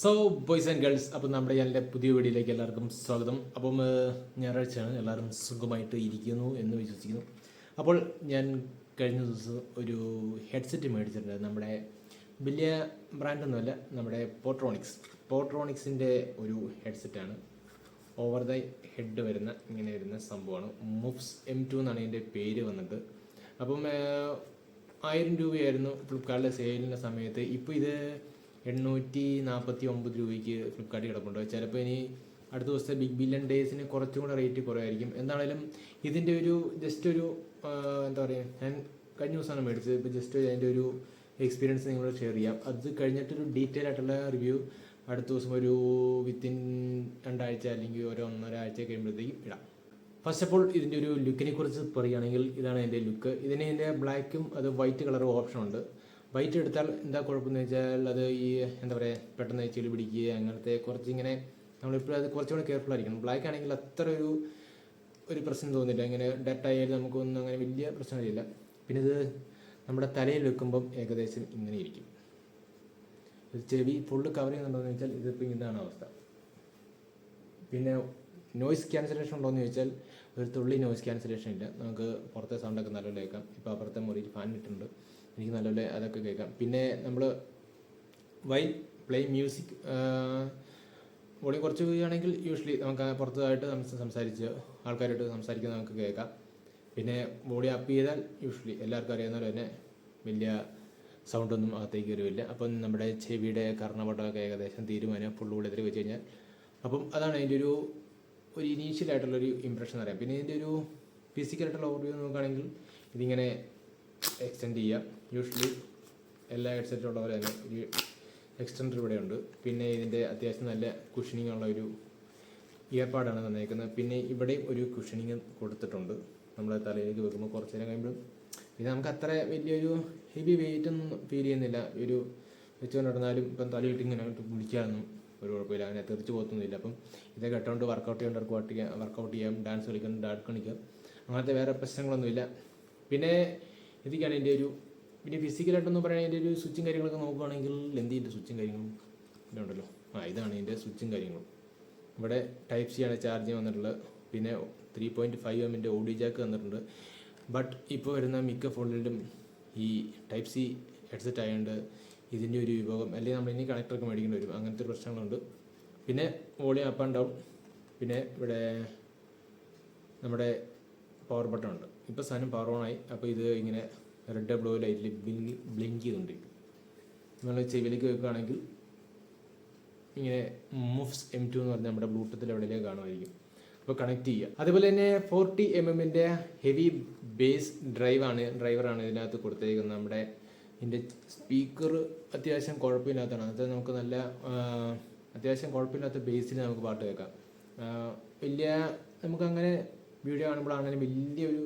So boys and girls അപ്പം നമ്മുടെ ചാനലിന്റെ പുതിയ വീഡിയോയിലേക്ക് എല്ലാവർക്കും സ്വാഗതം. അപ്പം ഞായറാഴ്ചയാണ്. എല്ലാവരും സുഖമായിട്ട് ഇരിക്കുന്നു എന്ന് വിശ്വസിക്കുന്നു. അപ്പോൾ ഞാൻ കഴിഞ്ഞ ദിവസം ഒരു ഹെഡ്സെറ്റ് മേടിച്ചിട്ടുണ്ട്. നമ്മുടെ വലിയ ബ്രാൻഡൊന്നുമല്ല നമ്മുടെ പോട്രോണിക്സ് പോട്രോണിക്സിന്റെ ഒരു ഹെഡ്സെറ്റാണ്. ഓവർ ദ ഹെഡ് വരുന്ന ഇങ്ങനെ വരുന്ന സംഭവമാണ്. മുഫ്സ് എം ടു എന്നാണ് ഇതിന്റെ പേര് വന്നിട്ട് അപ്പം ആയിരം രൂപയായിരുന്നു ഫ്ലിപ്കാർട്ടിലെ സെയിലിന്റെ സമയത്ത്. ഇപ്പോൾ ഇത് എണ്ണൂറ്റി നാൽപ്പത്തി ഒമ്പത് രൂപയ്ക്ക് ഫ്ലിപ്കാർട്ടിൽ കിടപ്പുണ്ട്. ചിലപ്പോൾ ഇനി അടുത്ത ദിവസത്തെ ബിഗ് ബില്യൺ ഡേയ്സിന് കുറച്ചും കൂടെ റേറ്റ് കുറവായിരിക്കും. എന്താണേലും ഇതിന്റെ ഒരു ജസ്റ്റ് ഒരു എന്താ പറയുക ഞാൻ കഴിഞ്ഞ ദിവസമാണ് മേടിച്ചത്. ഇപ്പോൾ ജസ്റ്റ് അതിന്റെ ഒരു എക്സ്പീരിയൻസ് നിങ്ങളോട് ഷെയർ ചെയ്യാം. അത് കഴിഞ്ഞിട്ടൊരു ഡീറ്റെയിൽ ആയിട്ടുള്ള റിവ്യൂ അടുത്ത ദിവസം ഒരു വിത്തിൻ രണ്ടാഴ്ച അല്ലെങ്കിൽ ഒരു ഒന്നര ആഴ്ച കഴിയുമ്പോഴത്തേക്കും ഇടാം. ഫസ്റ്റ് ഓഫ് ഓൾ ഇതിന്റെ ഒരു ലുക്കിനെ കുറിച്ച് പറയുകയാണെങ്കിൽ ഇതാണ് എന്റെ ലുക്ക് ഇതിന് എന്റെ ബ്ലാക്കും അത് വൈറ്റ് കളറും ഓപ്ഷൻ ഉണ്ട്. വൈറ്റ് എടുത്താൽ എന്താ കുഴപ്പമെന്ന് വെച്ചാൽ അത് ഈ എന്താ പറയുക പെട്ടെന്ന് ചെളി പിടിക്കുക അങ്ങനത്തെ കുറച്ചിങ്ങനെ നമ്മളിപ്പോൾ അത് കുറച്ചുകൂടെ കെയർഫുൾ ആയിരിക്കണം. ബ്ലാക്ക് ആണെങ്കിൽ അത്ര ഒരു ഒരു പ്രശ്നം തോന്നില്ല. ഇങ്ങനെ ഡെറ്റ് ആയാലും നമുക്കൊന്നും അങ്ങനെ വലിയ പ്രശ്നമില്ല പിന്നെ ഇത് നമ്മുടെ തലയിൽ വെക്കുമ്പം ഏകദേശം ഇങ്ങനെ ഇരിക്കും. ഇത് ചെവി ഫുള്ള് കവർ ചെയ്യുന്നുണ്ടോയെന്ന് വെച്ചാൽ ഇതിപ്പോൾ ഇതാണ് അവസ്ഥ. പിന്നെ നോയ്സ് ക്യാൻസലേഷൻ ഉണ്ടോയെന്ന് ചോദിച്ചാൽ ഒരു തുള്ളി നോയ്സ് ക്യാൻസലേഷൻ ഇല്ല. നമുക്ക് പുറത്തെ സൗണ്ടൊക്കെ നല്ലപോലെ കേൾക്കാം. ഇപ്പോൾ അപ്പുറത്തെ മുറിയിൽ ഫാൻ ഇട്ടിട്ടുണ്ട്. എനിക്ക് നല്ലപോലെ അതൊക്കെ കേൾക്കാം. പിന്നെ നമ്മൾ വൈ പ്ലേ മ്യൂസിക് വോളിയം കുറച്ച് പോവുകയാണെങ്കിൽ യൂഷ്വലി നമുക്ക് പുറത്തായിട്ട് നമുക്ക് സംസാരിച്ച് ആൾക്കാരായിട്ട് സംസാരിക്കുന്നത് നമുക്ക് കേൾക്കാം. പിന്നെ ബോഡി അപ്പ് ചെയ്താൽ യൂഷ്വലി എല്ലാവർക്കും അറിയാവുന്ന പോലെ തന്നെ വലിയ സൗണ്ടൊന്നും അകത്തേക്ക് വരുമില്ല അപ്പം നമ്മുടെ ചെവിയുടെ കർണപട്ടമൊക്കെ ഏകദേശം തീരുമാനം ഫുൾ ഉള്ളിൽ വെച്ച് കഴിഞ്ഞാൽ. അപ്പം അതാണ് അതിന്റെ ഒരു ഒരു ഇനീഷ്യൽ ആയിട്ടുള്ളൊരു ഇമ്പ്രഷൻ അറിയാം പിന്നെ ഇതിന്റെ ഒരു ഫിസിക്കലായിട്ടുള്ള ഓവർവ്യൂ നോക്കുകയാണെങ്കിൽ ഇതിങ്ങനെ എക്സ്റ്റെൻഡ് ചെയ്യാം യൂഷ്വലി എല്ലാ ഹെഡ്സെറ്റും ഉള്ള തന്നെ ഒരു എക്സ്റ്റൻഡർ ഇവിടെ ഉണ്ട് പിന്നെ ഇതിന്റെ അത്യാവശ്യം നല്ല കുഷനിങ് ഉള്ള ഒരു ഇയർപാടാണ് തന്നേക്കുന്നത്. പിന്നെ ഇവിടെ ഒരു കുഷനിങ് കൊടുത്തിട്ടുണ്ട്. നമ്മുടെ തലയിലേക്ക് വെക്കുമ്പോൾ കുറച്ച് നേരം കഴിയുമ്പോൾ ഇത് നമുക്ക് അത്ര വലിയൊരു ഹെവി വെയിറ്റ് ഒന്നും ഫീൽ ചെയ്യുന്നില്ല. ഒരു വെച്ചുകൊണ്ട് നടന്നാലും ഇപ്പം തലയിട്ട് ഇങ്ങനെ പിടിക്കാനൊന്നും ഒരു കുഴപ്പമില്ല. അങ്ങനെ തെറിച്ച് പോകത്തൊന്നുമില്ല. അപ്പം ഇതൊക്കെ ഇട്ടുകൊണ്ട് വർക്കൗട്ട് ചെയ്യാൻ വർക്കൗട്ട് ചെയ്യാം വർക്കൗട്ട് ചെയ്യാം ഡാൻസ് കളിക്കാം ഡാൻസ് കളിക്കാം. അങ്ങനത്തെ വേറെ പ്രശ്നങ്ങളൊന്നുമില്ല. പിന്നെ ഇതൊക്കെയാണ് എന്റെ ഒരു പിന്നെ ഫിസിക്കലായിട്ടൊന്നും പറയുകയാണെങ്കിൽ ഒരു സ്വിച്ചും കാര്യങ്ങളൊക്കെ നോക്കുകയാണെങ്കിൽ എന്തിന്റെ സ്വിച്ചും കാര്യങ്ങളും ഇതുണ്ടല്ലോ. ആ ഇതാണ് ഇതിന്റെ സ്വിച്ചും കാര്യങ്ങളും. ഇവിടെ ടൈപ്പ് സി ആണ് ചാർജ് വന്നിട്ടുള്ളത് പിന്നെ ത്രീ പോയിന്റ് ഫൈവ് എമ്മിന്റെ ഓഡി ജാക്ക് വന്നിട്ടുണ്ട്. ബട്ട് ഇപ്പോൾ വരുന്ന മിക്ക ഫോണിലും ഈ ടൈപ്പ് സി ഹെഡ്സെറ്റ് ആയതുകൊണ്ട് ഇതിന്റെ ഒരു വിഭവം അല്ലെങ്കിൽ നമ്മൾ ഇനി കണക്ടറൊക്കെ മേടിക്കേണ്ടി വരും. അങ്ങനത്തെ ഒരു പ്രശ്നങ്ങളുണ്ട്. പിന്നെ വോളിയം അപ്പ് ആൻഡ് ഡൗൺ പിന്നെ ഇവിടെ നമ്മുടെ പവർ ബട്ടൺ ഉണ്ട്. ഇപ്പോൾ സാധനം പവർ ഓൺ ആയി. അപ്പോൾ ഇത് ഇങ്ങനെ റെഡ് ബ്ലൂ ലൈറ്റിൽ ബ്ലിങ്ക് ബ്ലിങ്ക് ചെയ്തുകൊണ്ടിരിക്കും നമ്മൾ ചെവിയിലേക്ക് വെക്കുകയാണെങ്കിൽ ഇങ്ങനെ മുഫ്സ് എം ടു എന്ന് പറഞ്ഞാൽ നമ്മുടെ ബ്ലൂടൂത്തിൽ എവിടെയെങ്കിലും കാണുമായിരിക്കും. അപ്പോൾ കണക്ട് ചെയ്യുക. അതുപോലെ തന്നെ ഫോർട്ടി എം എമ്മിന്റെ ഹെവി ബേസ് ഡ്രൈവാണ് ഡ്രൈവറാണ് ഇതിനകത്ത് കൊടുത്തേക്കുന്നത്. നമ്മുടെ ഇതിന്റെ സ്പീക്കർ അത്യാവശ്യം കുഴപ്പമില്ലാത്തതാണ്. അത് നമുക്ക് നല്ല അത്യാവശ്യം കുഴപ്പമില്ലാത്ത ബേസിൽ നമുക്ക് പാട്ട് കേൾക്കാം. വലിയ നമുക്കങ്ങനെ വീഡിയോ കാണുമ്പോഴാണെങ്കിലും വലിയൊരു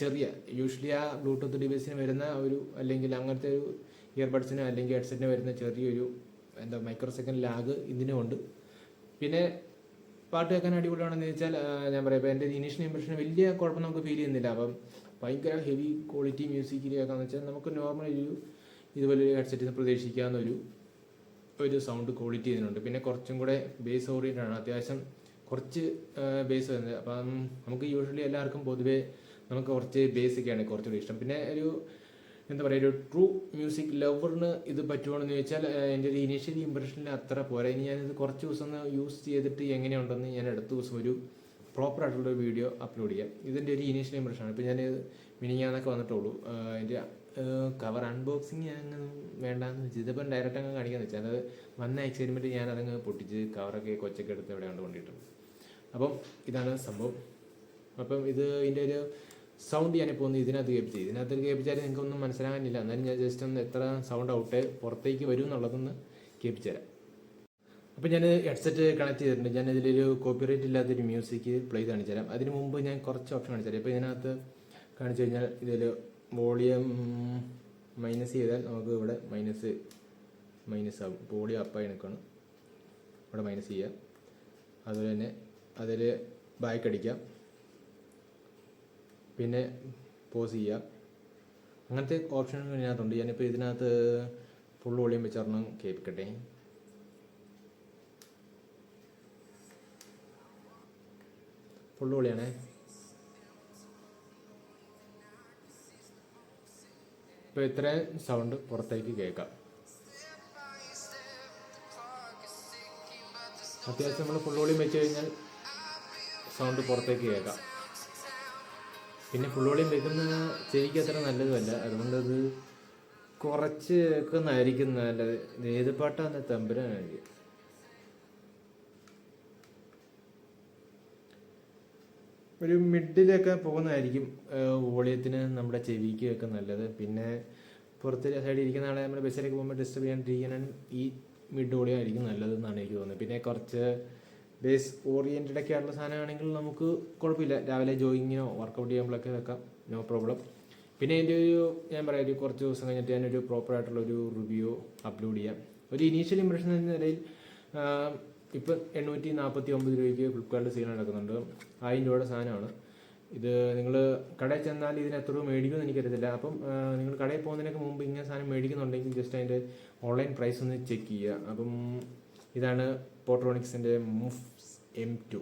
ചെറിയ. യൂഷ്വലി ആ ബ്ലൂടൂത്ത് ഡിവൈസിന് വരുന്ന ഒരു അല്ലെങ്കിൽ അങ്ങനത്തെ ഒരു ഇയർബഡ്സിന് അല്ലെങ്കിൽ ഹെഡ്സെറ്റിന് വരുന്ന ചെറിയൊരു എന്താ മൈക്രോ സെക്കൻഡ് ലാഗ് ഇതിനും ഉണ്ട് പിന്നെ പാട്ട് കേൾക്കാൻ അടിപൊളിയാണെന്ന് ചോദിച്ചാൽ ഞാൻ പറയാം ഇപ്പോൾ എന്റെ ഇനീഷ്യൽ ഇംപ്രഷൻ വലിയ കുഴപ്പം നമുക്ക് ഫീൽ ചെയ്യുന്നില്ല. അപ്പം ഭയങ്കര ഹെവി ക്വാളിറ്റി മ്യൂസിക് കേൾക്കാന്ന് വെച്ചാൽ നമുക്ക് നോർമൽ ഒരു ഇതുപോലെ ഒരു ഹെഡ്സെറ്റിൽ പ്രതീക്ഷിക്കാവുന്ന ഒരു ഒരു സൗണ്ട് ക്വാളിറ്റി ഇതിനുണ്ട്. പിന്നെ കുറച്ചും കൂടെ ബേസ് ഓറിയന്റ് ആണ്. അത്യാവശ്യം കുറച്ച് ബേസ് വരുന്നത്. അപ്പം നമുക്ക് യൂഷ്വലി എല്ലാവർക്കും പൊതുവേ നമുക്ക് കുറച്ച് ബേസിക് ആണ് കുറച്ചുകൂടി ഇഷ്ടം. പിന്നെ ഒരു എന്താ പറയുക ഒരു ട്രൂ മ്യൂസിക് ലവറിന് ഇത് പറ്റുവാണെന്ന് ചോദിച്ചാൽ എന്റെ ഒരു ഇനീഷ്യൽ ഇമ്പ്രഷനിൽ അത്ര പോരാ. ഇനി ഞാനിത് കുറച്ച് ദിവസം ഒന്ന് യൂസ് ചെയ്തിട്ട് എങ്ങനെയുണ്ടെന്ന് ഞാൻ അടുത്ത ദിവസം ഒരു പ്രോപ്പർ ആയിട്ടുള്ള ഒരു വീഡിയോ അപ്ലോഡ് ചെയ്യാം. ഇതിന്റെ ഒരു ഇനീഷ്യൽ ഇമ്പ്രഷനാണ് ഇപ്പോൾ ഞാൻ മിനിങ്ങാന്നൊക്കെ വന്നിട്ടുള്ളൂ. എന്റെ കവർ അൺബോക്സിങ് ഞാൻ അങ്ങ് വേണ്ടാന്ന് വെച്ചു ഇതിപ്പം ഡയറക്റ്റ് അങ്ങ് കാണിക്കാന്ന് വെച്ചാൽ അത് വന്ന എക്സൈറ്റ്മെന്റ് ഞാൻ അതങ്ങ് പൊട്ടിച്ച് കവറൊക്കെ കൊച്ചൊക്കെ എടുത്ത് എവിടെയാണ് കൊണ്ട് അപ്പം ഇതാണ് സംഭവം. അപ്പം ഇത് ഇതിന്റെ ഒരു സൗണ്ട് ഞാനിപ്പോൾ ഒന്ന് ഇതിനകത്ത് കേൾപ്പിച്ചു. ഇതിനകത്ത് കേൾപ്പിച്ചാൽ നിങ്ങൾക്കൊന്നും മനസ്സിലാകാനില്ല. എന്നാലും ഞാൻ ജസ്റ്റ് ഒന്ന് എത്ര സൗണ്ട് ഔട്ട് പുറത്തേക്ക് വരും എന്നുള്ളതൊന്ന് കേൾപ്പിച്ചു തരാം അപ്പോൾ ഞാൻ ഹെഡ്സെറ്റ് കണക്ട് ചെയ്തിട്ടുണ്ട്. ഞാൻ ഇതിലൊരു കോപ്പിറൈറ്റ് ഇല്ലാത്തൊരു മ്യൂസിക് പ്ലേ കാണിച്ചു തരാം അതിന് മുമ്പ് ഞാൻ കുറച്ച് ഓപ്ഷൻ കാണിച്ചു തരാം ഇപ്പോൾ ഇതിനകത്ത് കാണിച്ചു കഴിഞ്ഞാൽ ഇതിൽ വോളിയം മൈനസ് ചെയ്താൽ നമുക്ക് ഇവിടെ മൈനസ് മൈനസ് ആകും ഇപ്പോൾ വോളിയം അപ്പായി നിൽക്കണം ഇവിടെ മൈനസ് ചെയ്യാം. അതുപോലെ തന്നെ അതിൽ ബാക്ക് അടിക്കാം. പിന്നെ പോസ് ചെയ്യുക അങ്ങനത്തെ ഓപ്ഷനുകൾ ഇതിനകത്തുണ്ട്. ഞാനിപ്പോൾ ഇതിനകത്ത് ഫുൾ വോളിയം വെച്ചൊരെണ്ണം കേൾപ്പിക്കട്ടെ. ഫുൾ വോളിയാണേ ഇപ്പോൾ ഇത്രയും സൗണ്ട് പുറത്തേക്ക് കേൾക്കാം. അത്യാവശ്യം നമ്മൾ ഫുൾ വോളിയം വെച്ച് കഴിഞ്ഞാൽ സൗണ്ട് പുറത്തേക്ക് കേൾക്കാം. പിന്നെ ഫുൾ വോളിയം വെക്കുന്ന ചെവിക്ക് അത്ര നല്ലതുമല്ല. അതുകൊണ്ട് അത് കുറച്ച് വെക്കുന്നതായിരിക്കും നല്ലത് ഏത് പാട്ടാന്ന് തമ്പുരാനായിരിക്കും. ഒരു മിഡിലൊക്കെ പോകുന്നതായിരിക്കും വോളിയത്തിന് നമ്മുടെ ചെവിക്ക് ഒക്കെ നല്ലത്. പിന്നെ പുറത്ത് സൈഡിൽ ഇരിക്കുന്ന ആളെ നമ്മൾ ബസ്സിലേക്ക് പോകുമ്പോൾ ഡിസ്റ്റർബ് ചെയ്യാണ്ടിരിക്കാൻ ഈ മിഡ് വോളിയം ആയിരിക്കും നല്ലതെന്നാണ് എനിക്ക് തോന്നുന്നത്. പിന്നെ കുറച്ച് ബേസ് ഓറിയന്റഡ് ഒക്കെ ആയിട്ടുള്ള സാധനമാണെങ്കിൽ നമുക്ക് കുഴപ്പമില്ല. രാവിലെ ജോയിങ്ങിനോ വർക്കൗട്ട് ചെയ്യുമ്പോഴൊക്കെ വെക്കാം. നോ പ്രോബ്ലം പിന്നെ എന്റെ ഒരു ഞാൻ പറയാം ഒരു കുറച്ച് ദിവസം കഴിഞ്ഞിട്ട് ഞാനൊരു പ്രോപ്പർ ആയിട്ടുള്ള ഒരു റിവ്യൂ അപ്ലോഡ് ചെയ്യാം. ഒരു ഇനീഷ്യൽ ഇംപ്രഷൻ എന്ന നിലയിൽ ഇപ്പം എണ്ണൂറ്റി നാൽപ്പത്തി ഒമ്പത് രൂപയ്ക്ക് ഫ്ലിപ്കാർട്ടിൽ സെയിൽ നടക്കുന്നുണ്ട്. ആയിരം രൂപയുടെ സാധനമാണ്. ഇത് നിങ്ങൾ കടയിൽ ചെന്നാൽ ഇതിന് എത്ര രൂപ മേടിക്കുമെന്ന് എനിക്കറിയത്തില്ല. അപ്പം നിങ്ങൾ കടയിൽ പോകുന്നതിനൊക്കെ മുമ്പ് ഇങ്ങനെ സാധനം മേടിക്കുന്നുണ്ടെങ്കിൽ ജസ്റ്റ് അതിന്റെ ഓൺലൈൻ പ്രൈസ് ഒന്ന് ചെക്ക് ചെയ്യുക. അപ്പം ഇതാണ് പോട്രോണിക്സിന്റെ മൂഫ് എം ടു